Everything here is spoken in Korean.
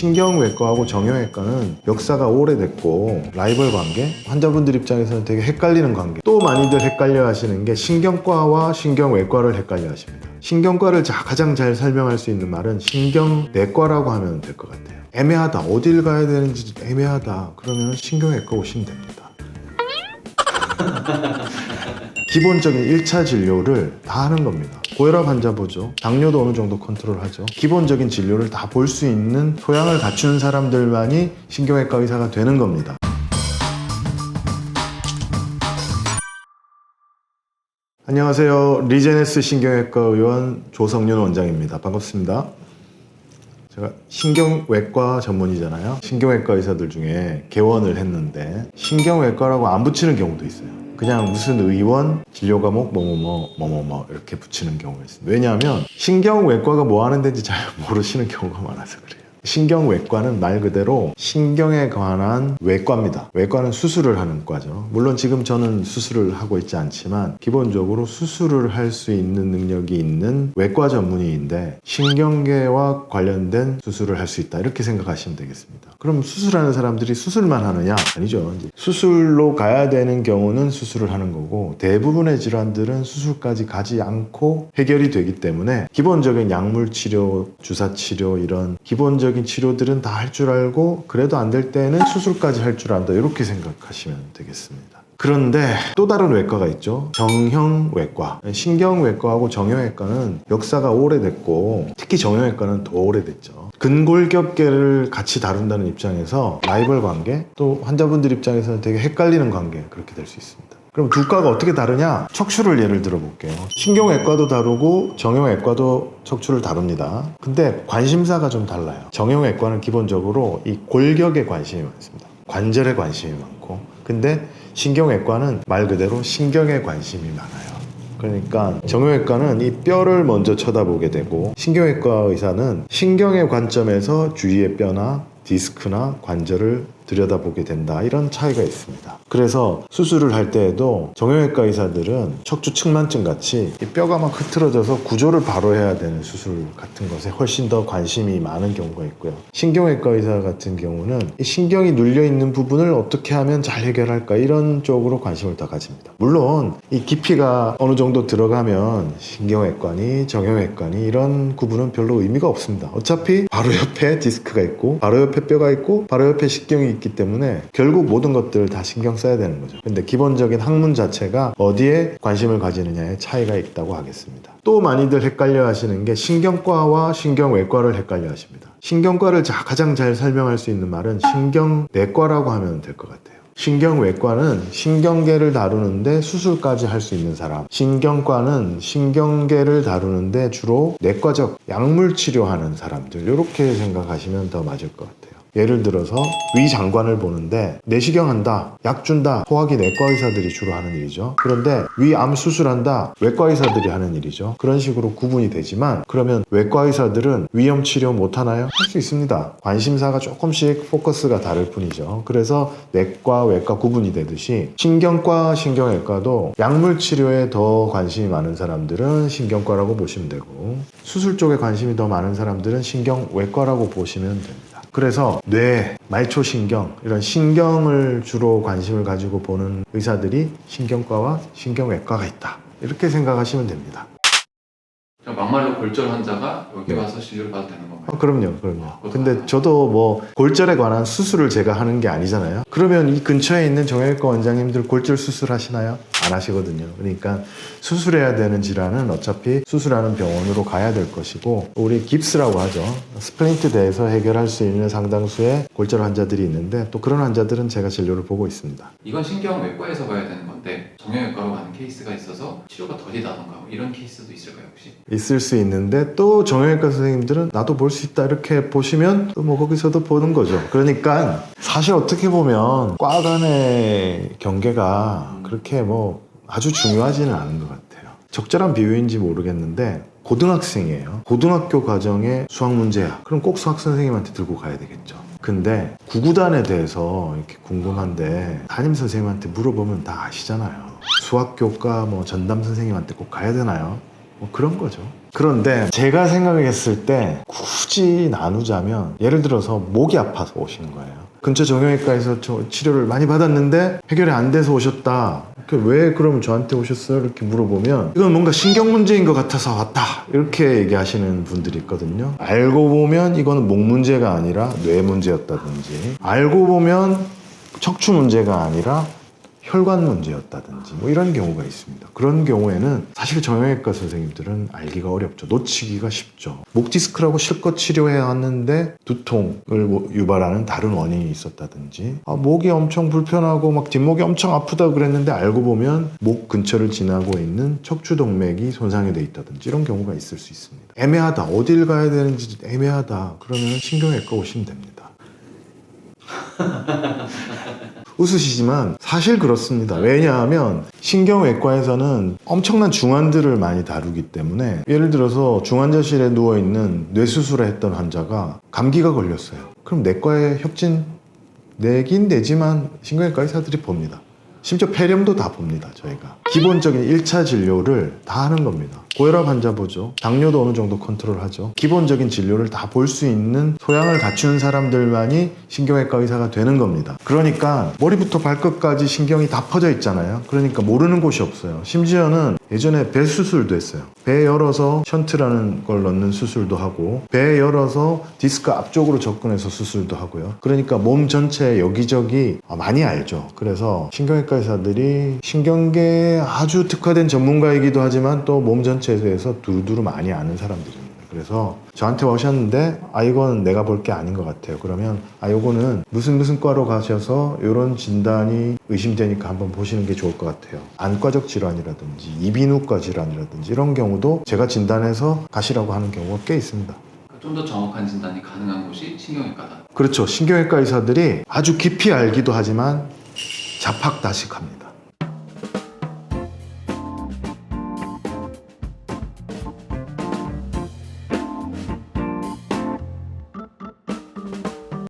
신경외과하고 정형외과는 역사가 오래됐고 라이벌 관계, 환자분들 입장에서는 되게 헷갈리는 관계. 또 많이들 헷갈려 하시는 게 신경과와 신경외과를 헷갈려 하십니다. 신경과를 자- 가장 잘 설명할 수 있는 말은 신경내과라고 하면 될 것 같아요. 애매하다. 어딜 가야 되는지 애매하다. 그러면 신경외과 오시면 됩니다. 기본적인 1차 진료를 다 하는 겁니다. 고혈압 환자 보죠. 당뇨도 어느 정도 컨트롤하죠. 기본적인 진료를 다 볼 수 있는 소양을 갖춘 사람들만이 신경외과 의사가 되는 겁니다. 안녕하세요. 리제네스 신경외과 의원 조성윤 원장입니다. 반갑습니다. 제가 신경외과 전문이잖아요. 신경외과 의사들 중에 개원을 했는데 신경외과라고 안 붙이는 경우도 있어요. 그냥 무슨 의원 진료 과목 뭐뭐뭐 뭐뭐뭐 이렇게 붙이는 경우가 있습니다. 왜냐하면 신경외과가 뭐 하는 데인지 잘 모르시는 경우가 많아서 그래요. 신경외과는 말 그대로 신경에 관한 외과입니다. 외과는 수술을 하는 과죠. 물론 지금 저는 수술을 하고 있지 않지만 기본적으로 수술을 할 수 있는 능력이 있는 외과 전문의인데 신경계와 관련된 수술을 할 수 있다 이렇게 생각하시면 되겠습니다. 그럼 수술하는 사람들이 수술만 하느냐? 아니죠. 수술로 가야 되는 경우는 수술을 하는 거고 대부분의 질환들은 수술까지 가지 않고 해결이 되기 때문에 기본적인 약물 치료, 주사 치료 이런 기본적인 치료들은 다 할 줄 알고 그래도 안 될 때는 수술까지 할 줄 안다 이렇게 생각하시면 되겠습니다. 그런데 또 다른 외과가 있죠. 정형외과. 신경외과하고 정형외과는 역사가 오래됐고 특히 정형외과는 더 오래됐죠. 근골격계를 같이 다룬다는 입장에서 라이벌 관계 또 환자분들 입장에서는 되게 헷갈리는 관계 그렇게 될 수 있습니다. 그럼 두 과가 어떻게 다르냐? 척추를 예를 들어 볼게요. 신경외과도 다루고 정형외과도 척추를 다룹니다. 근데 관심사가 좀 달라요. 정형외과는 기본적으로 이 골격에 관심이 많습니다. 관절에 관심이 많고 근데 신경외과는 말 그대로 신경에 관심이 많아요. 그러니까 정형외과는 이 뼈를 먼저 쳐다보게 되고 신경외과 의사는 신경의 관점에서 주위의 뼈나 디스크나 관절을 들여다보게 된다 이런 차이가 있습니다. 그래서 수술을 할 때에도 정형외과 의사들은 척추 측만증 같이 이 뼈가 막 흐트러져서 구조를 바로 해야 되는 수술 같은 것에 훨씬 더 관심이 많은 경우가 있고요. 신경외과 의사 같은 경우는 이 신경이 눌려 있는 부분을 어떻게 하면 잘 해결할까 이런 쪽으로 관심을 더 가집니다. 물론 이 깊이가 어느 정도 들어가면 신경외과니 정형외과니 이런 구분은 별로 의미가 없습니다. 어차피 바로 옆에 디스크가 있고 바로 옆에 뼈가 있고 바로 옆에 신경이 있기 때문에 결국 모든 것들을 다 신경 써야 되는 거죠. 근데 기본적인 학문 자체가 어디에 관심을 가지느냐에 차이가 있다고 하겠습니다. 또 많이들 헷갈려 하시는 게 신경과와 신경외과를 헷갈려 하십니다. 신경과를 자- 가장 잘 설명할 수 있는 말은 신경내과라고 하면 될 것 같아요. 신경외과는 신경계를 다루는데 수술까지 할 수 있는 사람. 신경과는 신경계를 다루는데 주로 내과적 약물 치료하는 사람들. 이렇게 생각하시면 더 맞을 것 같아요. 예를 들어서 위 장관을 보는데 내시경 한다, 약 준다, 소화기 내과 의사들이 주로 하는 일이죠. 그런데 위암 수술한다, 외과 의사들이 하는 일이죠. 그런 식으로 구분이 되지만 그러면 외과 의사들은 위험 치료 못 하나요? 할 수 있습니다. 관심사가 조금씩 포커스가 다를 뿐이죠. 그래서 내과, 외과 구분이 되듯이 신경과, 신경외과도 약물 치료에 더 관심이 많은 사람들은 신경과라고 보시면 되고 수술 쪽에 관심이 더 많은 사람들은 신경외과라고 보시면 됩니다. 그래서 뇌, 말초신경 이런 신경을 주로 관심을 가지고 보는 의사들이 신경과와 신경외과가 있다. 이렇게 생각하시면 됩니다. 그냥 막말로 골절 환자가 여기 네. 와서 진료를 받아도 되는 건가요? 어, 그럼요, 그럼요. 근데 저도 뭐 골절에 관한 수술을 제가 하는 게 아니잖아요. 그러면 이 근처에 있는 정형외과 원장님들 골절 수술 하시나요? 안 하시거든요. 그러니까 수술해야 되는 질환은 어차피 수술하는 병원으로 가야 될 것이고 우리 깁스라고 하죠. 스플린트 대에서 해결할 수 있는 상당수의 골절 환자들이 있는데 또 그런 환자들은 제가 진료를 보고 있습니다. 이건 신경외과에서 봐야 되는 건데 정형외과로 가는 케이스가 있어서 치료가 덜이다던가 뭐 이런 케이스도 있을까요 혹시? 있을 수 있는데 또 정형외과 선생님들은 나도 볼 수 있다 이렇게 보시면 또 뭐 거기서도 보는 거죠. 그러니까 사실 어떻게 보면 과 간의 경계가 그렇게 뭐 아주 중요하지는 않은 것 같아요. 적절한 비유인지 모르겠는데 고등학생이에요. 고등학교 과정에 수학 문제야. 그럼 꼭 수학 선생님한테 들고 가야 되겠죠. 근데 구구단에 대해서 이렇게 궁금한데 담임 선생님한테 물어보면 다 아시잖아요. 수학 교과 뭐 전담 선생님한테 꼭 가야 되나요? 뭐 그런 거죠. 그런데 제가 생각했을 때 굳이 나누자면 예를 들어서 목이 아파서 오시는 거예요. 근처 정형외과에서 저 치료를 많이 받았는데 해결이 안 돼서 오셨다. 그왜 그러면 저한테 오셨어요? 이렇게 물어보면 이건 뭔가 신경 문제인 것 같아서 왔다. 이렇게 얘기하시는 분들이 있거든요. 알고 보면 이거는 목 문제가 아니라 뇌 문제였다든지 알고 보면 척추 문제가 아니라 혈관 문제였다든지 뭐 이런 경우가 있습니다. 그런 경우에는 사실 정형외과 선생님들은 알기가 어렵죠. 놓치기가 쉽죠. 목 디스크라고 실컷 치료해 왔는데 두통을 뭐 유발하는 다른 원인이 있었다든지 아, 목이 엄청 불편하고 막 뒷목이 엄청 아프다 그랬는데 알고 보면 목 근처를 지나고 있는 척추 동맥이 손상이 돼 있다든지 이런 경우가 있을 수 있습니다. 애매하다. 어딜 가야 되는지 애매하다. 그러면 신경외과 오시면 됩니다. 웃으시지만 사실 그렇습니다. 왜냐하면 신경외과에서는 엄청난 중환들을 많이 다루기 때문에 예를 들어서 중환자실에 누워 있는 뇌수술을 했던 환자가 감기가 걸렸어요. 그럼 내과에 협진 내긴 내지만 신경외과 의사들이 봅니다. 심지어 폐렴도 다 봅니다, 저희가. 기본적인 1차 진료를 다 하는 겁니다. 고혈압 환자 보죠. 당뇨도 어느 정도 컨트롤 하죠. 기본적인 진료를 다 볼 수 있는 소양을 갖추는 사람들만이 신경외과 의사가 되는 겁니다. 그러니까 머리부터 발끝까지 신경이 다 퍼져 있잖아요. 그러니까 모르는 곳이 없어요. 심지어는 예전에 배 수술도 했어요. 배 열어서 션트라는 걸 넣는 수술도 하고 배 열어서 디스크 앞쪽으로 접근해서 수술도 하고요. 그러니까 몸 전체 여기저기 많이 알죠. 그래서 신경외과 의사들이 신경계에 아주 특화된 전문가이기도 하지만 또 몸 전체 에 대해서 두루두루 많이 아는 사람들입니다. 그래서 저한테 오셨는데 아 이건 내가 볼 게 아닌 것 같아요. 그러면 아 요거는 무슨 무슨 과로 가셔서 이런 진단이 의심되니까 한번 보시는 게 좋을 것 같아요. 안과적 질환이라든지 이비인후과 질환이라든지 이런 경우도 제가 진단해서 가시라고 하는 경우가 꽤 있습니다. 좀 더 정확한 진단이 가능한 곳이 신경외과다. 그렇죠. 신경외과 의사들이 아주 깊이 알기도 하지만 자팍다식합니다.